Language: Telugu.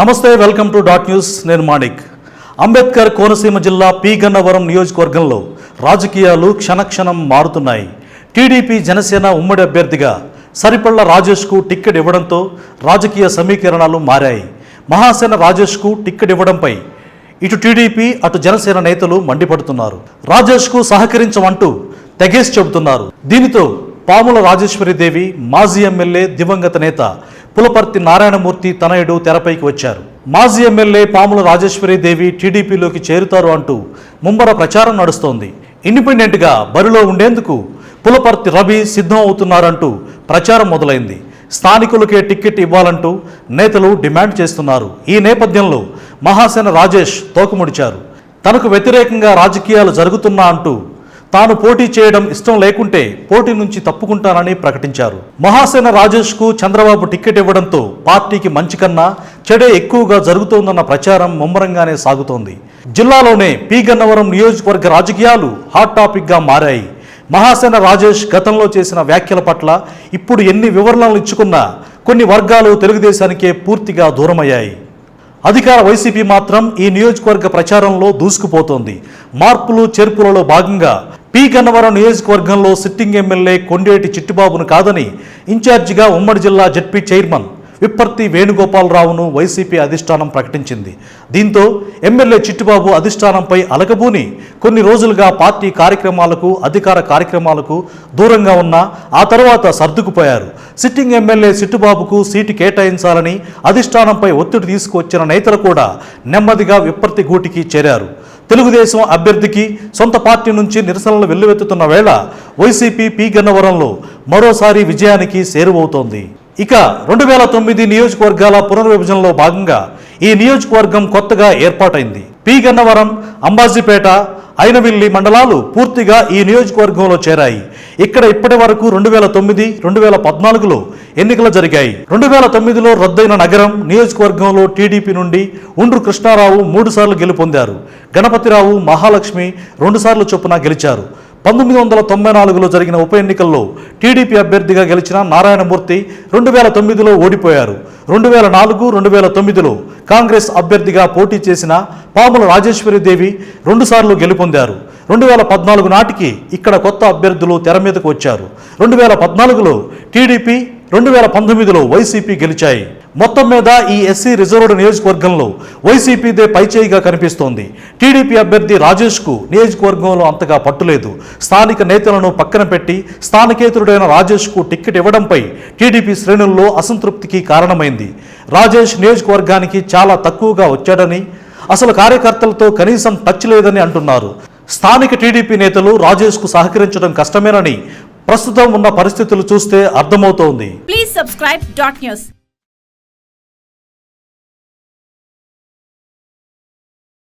నమస్తే వెల్కమ్ టు డాట్ న్యూస్. నేను మాణిక్. అంబేద్కర్ కోనసీమ జిల్లా పీగన్నవరం నియోజకవర్గంలో రాజకీయాలు క్షణక్షణం మారుతున్నాయి. టీడీపీ జనసేన ఉమ్మడి అభ్యర్థిగా సరిపళ్ళ రాజేష్కు టిక్కెట్ ఇవ్వడంతో రాజకీయ సమీకరణాలు మారాయి. మహాసేన రాజేష్కు టిక్కెట్ ఇవ్వడంపై ఇటు టీడీపీ అటు జనసేన నేతలు మండిపడుతున్నారు. రాజేష్కు సహకరించమంటూ తెగేసి చెబుతున్నారు. దీనితో పాముల రాజేశ్వరిదేవి మాజీ ఎమ్మెల్యే దివంగత నేత పులపర్తి నారాయణమూర్తి తనయుడు తెరపైకి వచ్చారు. మాజీ ఎమ్మెల్యే పాముల రాజేశ్వరిదేవి టీడీపీలోకి చేరుతారు అంటూ ముమ్మర ప్రచారం నడుస్తోంది. ఇండిపెండెంట్గా బరిలో ఉండేందుకు పులపర్తి రవి సిద్ధం అవుతున్నారంటూ ప్రచారం మొదలైంది. స్థానికులకే టిక్కెట్ ఇవ్వాలంటూ నేతలు డిమాండ్ చేస్తున్నారు. ఈ నేపథ్యంలో మహాసేన రాజేష్ తోకముడిచారు. తనకు వ్యతిరేకంగా రాజకీయాలు జరుగుతున్నా అంటూ తాను పోటీ చేయడం ఇష్టం లేకుంటే పోటీ నుంచి తప్పుకుంటానని ప్రకటించారు. మహాసేన రాజేష్కు చంద్రబాబు టిక్కెట్ ఇవ్వడంతో పార్టీకి మంచి కన్నా చెడే ఎక్కువగా జరుగుతోందన్న ప్రచారం ముమ్మరంగానే సాగుతోంది. జిల్లాలోనే పీగన్నవరం నియోజకవర్గ రాజకీయాలు హాట్ టాపిక్గా మారాయి. మహాసేన రాజేష్ గతంలో చేసిన వ్యాఖ్యల పట్ల ఇప్పుడు ఎన్ని వివరణలు ఇచ్చుకున్నా కొన్ని వర్గాలు తెలుగుదేశానికే పూర్తిగా దూరమయ్యాయి. అధికార వైసీపీ మాత్రం ఈ నియోజకవర్గ ప్రచారంలో దూసుకుపోతోంది. మార్పులు చేర్పులలో భాగంగా పి గన్నవరం నియోజకవర్గంలో సిట్టింగ్ ఎమ్మెల్యే కొండేటి చిట్టిబాబును కాదని ఇన్ఛార్జిగా ఉమ్మడి జిల్లా జడ్పీ చైర్మన్ విప్పర్తి వేణుగోపాలరావును వైసీపీ అధిష్టానం ప్రకటించింది. దీంతో ఎమ్మెల్యే చిట్టిబాబు అధిష్టానంపై అలకబూని కొన్ని రోజులుగా పార్టీ కార్యక్రమాలకు అధికార కార్యక్రమాలకు దూరంగా ఉన్న ఆ తర్వాత సర్దుకుపోయారు. సిట్టింగ్ ఎమ్మెల్యే చిట్టుబాబుకు సీటు కేటాయించాలని అధిష్టానంపై ఒత్తిడి తీసుకువచ్చిన నేతలు కూడా నెమ్మదిగా విప్పర్తి గూటికి చేరారు. తెలుగుదేశం అభ్యర్థికి సొంత పార్టీ నుంచి నిరసనలు వెల్లువెత్తుతున్న వేళ వైసీపీ పి గన్నవరంలో మరోసారి విజయానికి చేరువవుతోంది. ఇక రెండు వేల తొమ్మిది నియోజకవర్గాల పునర్విభజనలో భాగంగా ఈ నియోజకవర్గం కొత్తగా ఏర్పాటైంది. పి గన్నవరం అంబాజీపేట అయినవిల్లి మండలాలు పూర్తిగా ఈ నియోజకవర్గంలో చేరాయి. ఇక్కడ ఇప్పటి వరకు రెండు వేల తొమ్మిది రెండు వేల పద్నాలుగులో ఎన్నికలు జరిగాయి. రెండు వేల తొమ్మిదిలో రద్దయిన నగరం నియోజకవర్గంలో టీడీపీ నుండి ఉండ్రు కృష్ణారావు మూడుసార్లు గెలుపొందారు. గణపతిరావు మహాలక్ష్మి రెండుసార్లు చొప్పున గెలిచారు. పంతొమ్మిది వందల తొంభై నాలుగులో జరిగిన ఉప ఎన్నికల్లో టీడీపీ అభ్యర్థిగా గెలిచిన నారాయణమూర్తి రెండు వేల తొమ్మిదిలో ఓడిపోయారు. రెండు వేల నాలుగు రెండు వేల తొమ్మిదిలో కాంగ్రెస్ అభ్యర్థిగా పోటీ చేసిన పాముల రాజేశ్వరిదేవి రెండుసార్లు గెలుపొందారు. రెండు వేల పద్నాలుగు నాటికి ఇక్కడ కొత్త అభ్యర్థులు తెర మీదకు వచ్చారు. రెండు వేల పద్నాలుగులో టీడీపీ రెండు వేల పంతొమ్మిదిలో వైసీపీ గెలిచాయి. మొత్తం మీద ఈ ఎస్సీ రిజర్వ్డ్ నియోజకవర్గంలో వైసీపీదే పైచేయిగా కనిపిస్తోంది. టీడీపీ అభ్యర్థి రాజేష్కు నియోజకవర్గంలో అంతగా పట్టులేదు. స్థానిక నేతలను పక్కన పెట్టి స్థానికేతరుడైన రాజేష్కు టిక్కెట్ ఇవ్వడంపై టీడీపీ శ్రేణుల్లో అసంతృప్తికి కారణమైంది. రాజేష్ నియోజకవర్గానికి చాలా తక్కువగా వచ్చాడని అసలు కార్యకర్తలతో కనీసం టచ్ లేదని అంటున్నారు. స్థానిక టీడీపీ నేతలు రాజేష్కు సహకరించడం కష్టమేనని ప్రస్తుతం ఉన్న పరిస్థితులు చూస్తే అర్థమవుతోంది.